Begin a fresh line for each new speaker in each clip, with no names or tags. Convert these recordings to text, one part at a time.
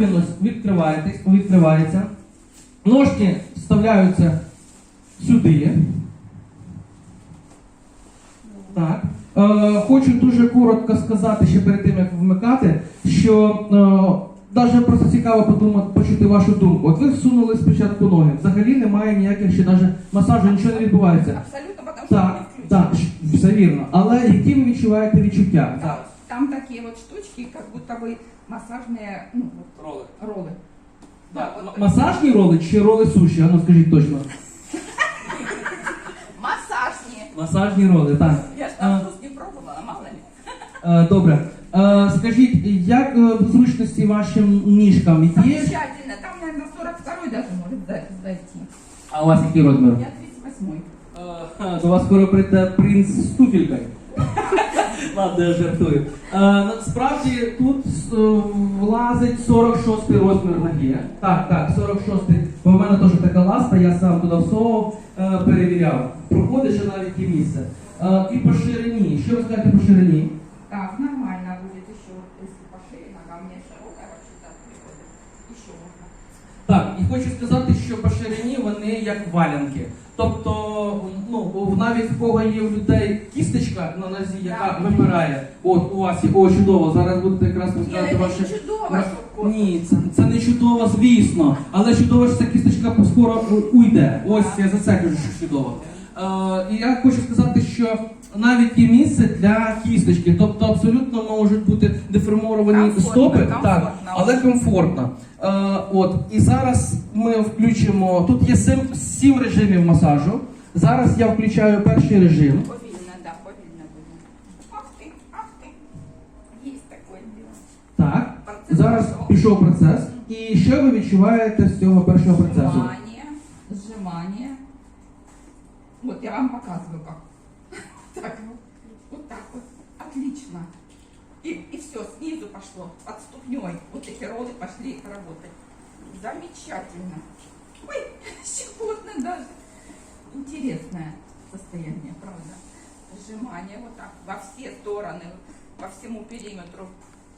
він відкривається. Ножки вставляються сюди. Так. Е, хочу дуже коротко сказати ще перед тим, як вмикати, що е, навіть просто цікаво подумати, почути вашу думку. От ви всунули спочатку ноги. Взагалі немає ніяких ще навіть масажу, нічого не відбувається.
Абсолютно, потому что
Так,
не
так, все вірно. Але які ви відчуваєте відчуття?
Да, Там такие вот штучки, как будто бы массажные ну, вот,
Роли.
роллы. Да, вот
Масажні роли чи роли суші? Ану скажіть точно.
массажные.
Масажні роли, так.
Я ж
А.
там вкус не пробовала, мало ли.
Е, добре. Е, скажіть, як е, в зручності вашим ніжкам є?
Замечательно. Там, наверное, 42 даже может за- зайти.
А у вас який розмір?
Я 38
Е, До вас скоро прийде принц з туфелькою. Ладно, я жартую. Е, насправді тут е, влазить 46 розмір ноги. Так, так, 46. Бо в мене теж така ласта, я сам туди всовував, е, перевіряв. Проходить ще навіть і місце. Е, і по ширині. Що ви скажете по ширині?
Так, нормально будет еще, если по шее, нога меня широкая, вообще-то приходит. Еще можно.
Так, і хочу сказати, що по ширині вони як валянки. Тобто, ну навіть в кого є у людей кісточка на нозі, яка
Так.
випирає. От у вас є о чудово. Зараз будете якраз розказати ваше.
чудово.
Ні, це, це не чудово, звісно. Але чудово, що ця кісточка скоро уйде. Ось я за це кажу, що чудово. Е, і я хочу сказати, що навіть є місце для кісточки, тобто абсолютно можуть бути деформовані стопи, так, але комфортно. Е, от і зараз ми включимо. Тут є сім, сім режимів масажу. Зараз я включаю перший режим.
Повільно, да, повільно буде. Ах ти, ах ти. Есть такое дело.
Так,
Процес
зараз
пішов.
пішов процес. І що ви відчуваєте з цього першого процесу?
Сжимание, сжимание. Вот я вам показываю как. Так вот так вот. Отлично. И, и все, снизу пошло, под ступней. Вот эти роллы пошли работать. Замечательно. Ой, щекотно даже. Интересное состояние, правда. Сжимание вот так во все стороны, по всему периметру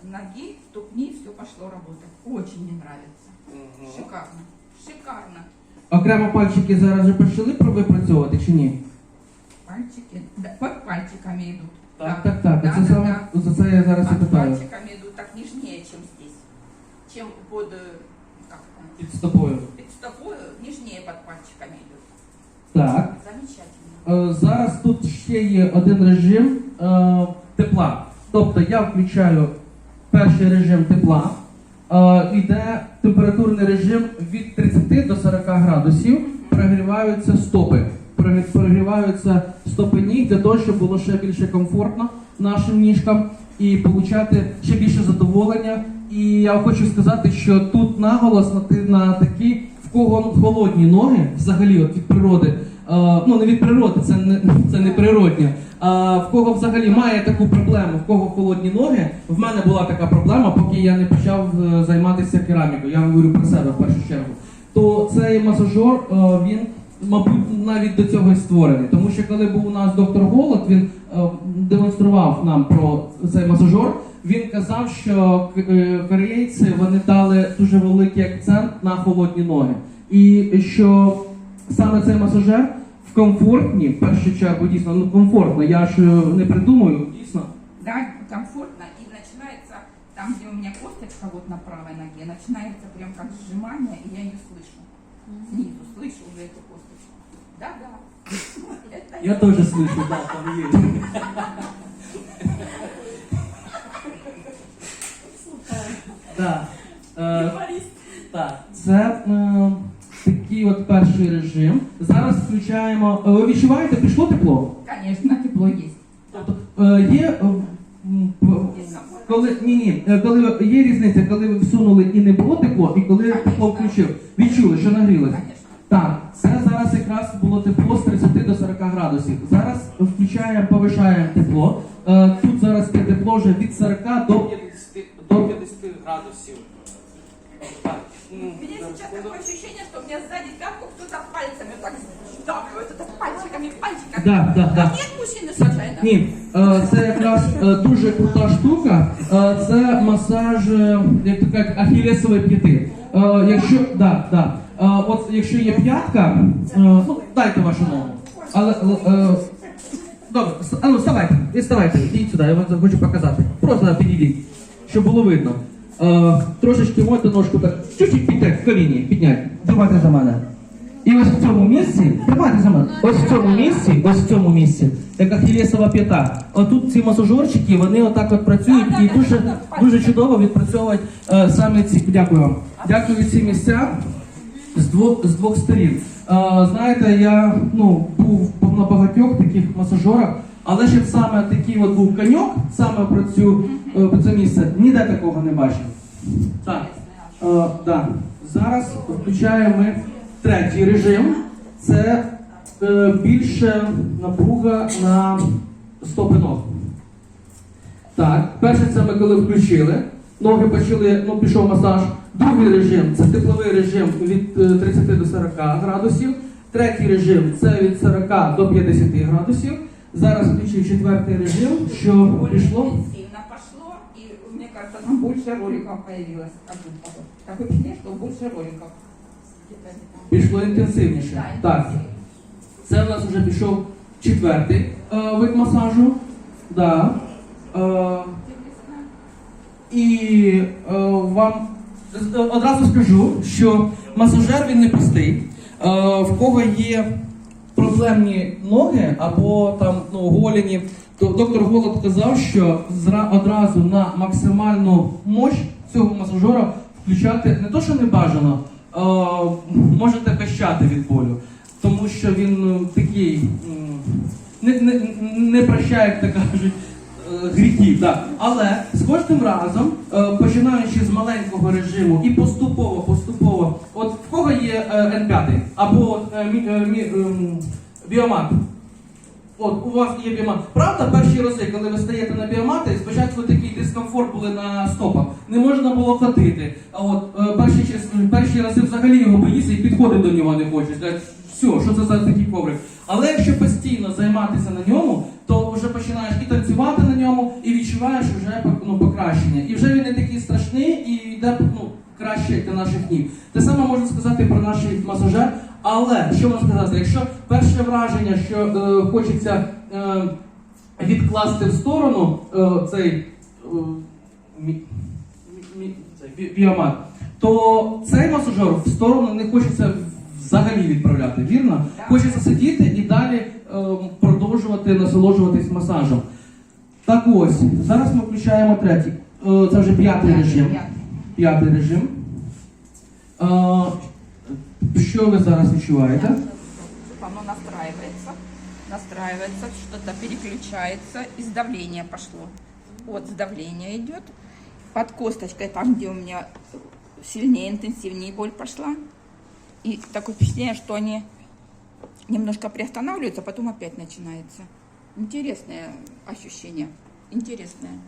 ноги, ступни, все пошло работать. Очень мне нравится. Шикарно. Шикарно.
Окремо пальчики зараз вже почали випрацьовувати чи ні?
Пальчики. Да, под пальчиками идут.
Так, так, так.
Да,
Це
да,
саме
да.
за це я зараз і
Под
питаю.
пальчиками идут так нежнее, чем здесь. Чем под, э, как там,
Під стопою.
под стопой нежнее под пальчиками идут.
Так.
Замечательно.
Е, Зараз тут ще є один режим е, тепла. Тобто я включаю перший режим тепла. Е, Іде температурний режим від 30 до 40 градусів. Прогріваються стопи. Прогріваються стопи ніг для того, щоб було ще більше комфортно нашим ніжкам і отримати ще більше задоволення. І я хочу сказати, що тут наголос на, на такі, в кого холодні ноги, взагалі, от від природи. Е, ну не від природи, це не це не природнє. А в кого взагалі має таку проблему, в кого холодні ноги. В мене була така проблема, поки я не почав е, займатися керамікою. Я говорю про себе в першу чергу. То цей масажер е, він, мабуть, навіть до цього і створений. Тому що коли був у нас доктор Голод, він е, демонстрував нам про цей масажер. Він казав, що е, корейці вони дали дуже великий акцент на холодні ноги. І що саме цей масажер в комфортні, в першу чергу, дійсно, ну комфортно, я ж е, не придумаю, дійсно.
Да, комфортно. И начинается там, где у меня косточка вот на правой ноге, начинается прям как сжимание, и я ее слышу. Снизу слышу уже эту косточку. Да-да. Это
Я теж слышу, да, там є. Да. Е, так, це е, такий от перший режим. Зараз включаємо. е, Ви відчуваєте, пішло тепло?
Конечно, тепло есть.
Тобто е, є. е, м, п-
Есть комфорт.
коли ні, ні, е, коли є різниця, коли ви всунули і не було тепло, і коли тепло включив, відчули, що нагрілося. Так, це зараз якраз було тепло з 30 до 40 градусів. Зараз включаємо, повишаємо тепло. Е, Тут зараз тепло вже від 40 до 50, до 50 градусів. Так. Ну,
У меня сейчас такое ощущение, что мне сзади пятку кто-то пальцами так сдавливает, это пальчиками, пальчиками.
Да, да, да.
Нет мужчины случайно?
Ні, е, це якраз е, дуже крута штука. Е, Це масаж, е, як то кажуть, ахілесової п'яти. Е, Якщо, да, да. Е, От якщо є п'ятка, е, ну дайте вашу ногу. Але е, добре, с- а ну вставайте, і вставайте, ідіть сюди, я вам хочу показати. Просто підійдіть, щоб було видно. Е, Трошечки можете ножку так, чуть-чуть підняти в коліні, підняти. Тримайте за мене. І ось в цьому місці, тримайте за мене, ось в цьому місці, ось в цьому місці, як ахілєсова п'ята. Отут ці масажорчики, вони отак от працюють і дуже, дуже чудово відпрацьовують е, саме ці. Дякую вам. Дякую ці місця з двох з двох сторін. Е, знаєте, я ну був на багатьох таких масажорах, але щоб саме такий от був коньок, саме про цю е, про це місце, ніде такого не бачив. Так. Е, да. Зараз включаємо ми третій режим. Це е, більше напруга на стопи ног. Так, перше це ми коли включили. Ноги почали, ну пішов масаж. Другий режим це тепловий режим від е, 30 до 40 градусів. Третій режим це від 40 до 50 градусів. Зараз включив четвертий режим, що пішло.
Там больше роликов появилось. Как тут потом? Такое впечатление, что больше роликов.
Пішло інтенсивніше. Так. Це в нас вже пішов четвертий е, вид масажу. Да. Е, і е, вам одразу скажу, що масажер він не простий. Е, в кого є проблемні ноги або там ну, голені, то доктор Голод казав, що одразу на максимальну мощь цього масажера включати не то, що не бажано, е, можете пищати від болю, тому що він ну, такий не, не, не прощає, як то кажуть. е, Гріхів, так. Але з кожним разом, е, починаючи з маленького режиму і поступово, поступово, от кого є е, N5 або от, е, мі- е, мі- ем, біомат, От у вас є біомат. Правда, перші рази, коли ви стаєте на біомати, спочатку такий дискомфорт були на стопах. Не можна було ходити. А от е, перші, перші рази взагалі його боїться і підходити до нього не. Кажуть, Все, що це за такий коврик? Але якщо постійно займатися на ньому, то вже починаєш і танцювати на ньому, і відчуваєш вже ну, покращення. І вже він не такий страшний наших ніг. Те саме можна сказати про наш масажер. Але що можна сказати, якщо перше враження, що е, хочеться е, відкласти в сторону е, цей, е, біомат, то цей масажер в сторону не хочеться взагалі відправляти, вірно?
Так.
Хочеться сидіти і далі е, продовжувати насолоджуватись масажем. Так ось, зараз ми включаємо третій. Е, це вже п'ятий режим. П'ятий режим. Е, що ви зараз відчуваєте?
Оно настраивается, настраивается, что-то переключается, из давления пошло. Вот с давления идет. Под косточкой, там, где у меня сильнее, интенсивнее боль пошла. И такое впечатление, что они немножко приостанавливаются, а потом опять начинается. Интересное ощущение. Интересное.